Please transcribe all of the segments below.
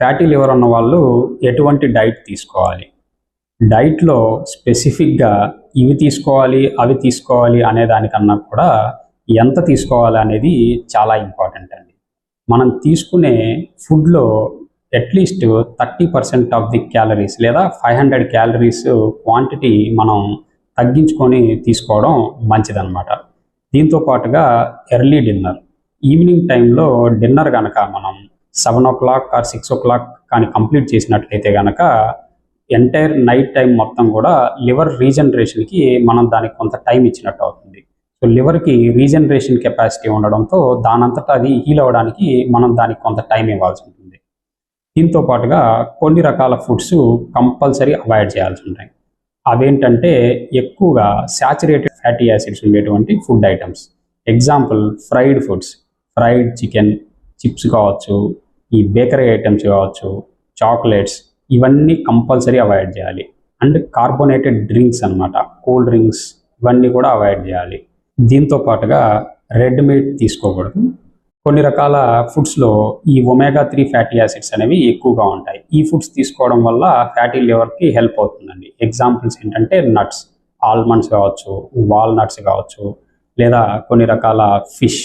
Fatty liver ఉన్న వాళ్ళు ఎటువంటి డైట్ తీసుకోవాలి? డైట్లో స్పెసిఫిక్గా ఇవి తీసుకోవాలి అవి తీసుకోవాలి అనే దానికన్నా కూడా ఎంత తీసుకోవాలి అనేది చాలా ఇంపార్టెంట్ అండి. మనం తీసుకునే ఫుడ్లో at least thirty percent of the calories లేదా ఫైవ్ హండ్రెడ్ క్యాలరీస్ క్వాంటిటీ మనం తగ్గించుకొని తీసుకోవడం మంచిదన్నమాట. దీంతో పాటుగా ఎర్లీ డిన్నర్. ఈవినింగ్ టైంలో డిన్నర్ కనుక మనం seven o'clock or six o'clock కానీ కంప్లీట్ చేసినట్లయితే కనుక ఎంటైర్ నైట్ టైం మొత్తం కూడా లివర్ రీజనరేషన్కి మనం దానికి కొంత టైం ఇచ్చినట్టు అవుతుంది. సో లివర్కి రీజనరేషన్ కెపాసిటీ ఉండడంతో దానంతటా అది హీల్ అవ్వడానికి మనం దానికి కొంత టైం ఇవ్వాల్సి ఉంటుంది. దీంతో పాటుగా కొన్ని రకాల ఫుడ్స్ కంపల్సరీ అవాయిడ్ చేయాల్సి ఉంటాయి. అవేంటంటే ఎక్కువగా శాచురేటెడ్ ఫ్యాటీ యాసిడ్స్ ఉండేటువంటి food items. Example fried foods. Fried chicken chips కావచ్చు ఈ బేకరీ ఐటమ్స్ కావచ్చు చాక్లెట్స్ ఇవన్నీ కంపల్సరీ అవాయిడ్ చేయాలి. అండ్ కార్బోనేటెడ్ డ్రింక్స్ అన్నమాట కూల్ డ్రింక్స్ ఇవన్నీ కూడా అవాయిడ్ చేయాలి. దీంతో పాటుగా రెడ్ మీట్ తీసుకోకూడదు. కొన్ని రకాల ఫుడ్స్లో ఈ ఒమేగా త్రీ ఫ్యాటీ యాసిడ్స్ అనేవి ఎక్కువగా ఉంటాయి. ఈ ఫుడ్స్ తీసుకోవడం వల్ల ఫ్యాటీ లివర్కి హెల్ప్ అవుతుందండి. ఎగ్జాంపుల్స్ ఏంటంటే నట్స్ ఆల్మండ్స్ కావచ్చు వాల్నట్స్ కావచ్చు లేదా కొన్ని రకాల ఫిష్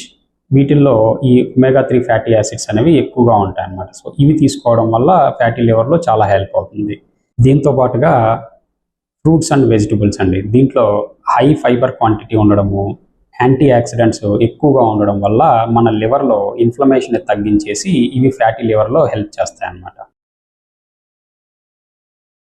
వీటిల్లో ఈ ఒమేగా త్రీ ఫ్యాటీ యాసిడ్స్ అనేవి ఎక్కువగా ఉంటాయి అన్నమాట. సో ఇవి తీసుకోవడం వల్ల ఫ్యాటీ లివర్లో చాలా హెల్ప్ అవుతుంది. దీంతో పాటుగా ఫ్రూట్స్ అండ్ వెజిటబుల్స్ అండి. దీంట్లో హై ఫైబర్ క్వాంటిటీ ఉండడము యాంటీ ఆక్సిడెంట్స్ ఎక్కువగా ఉండడం వల్ల మన లివర్లో ఇన్ఫ్లమేషన్ తగ్గించేసి ఇవి ఫ్యాటీ లివర్లో హెల్ప్ చేస్తాయి అన్నమాట.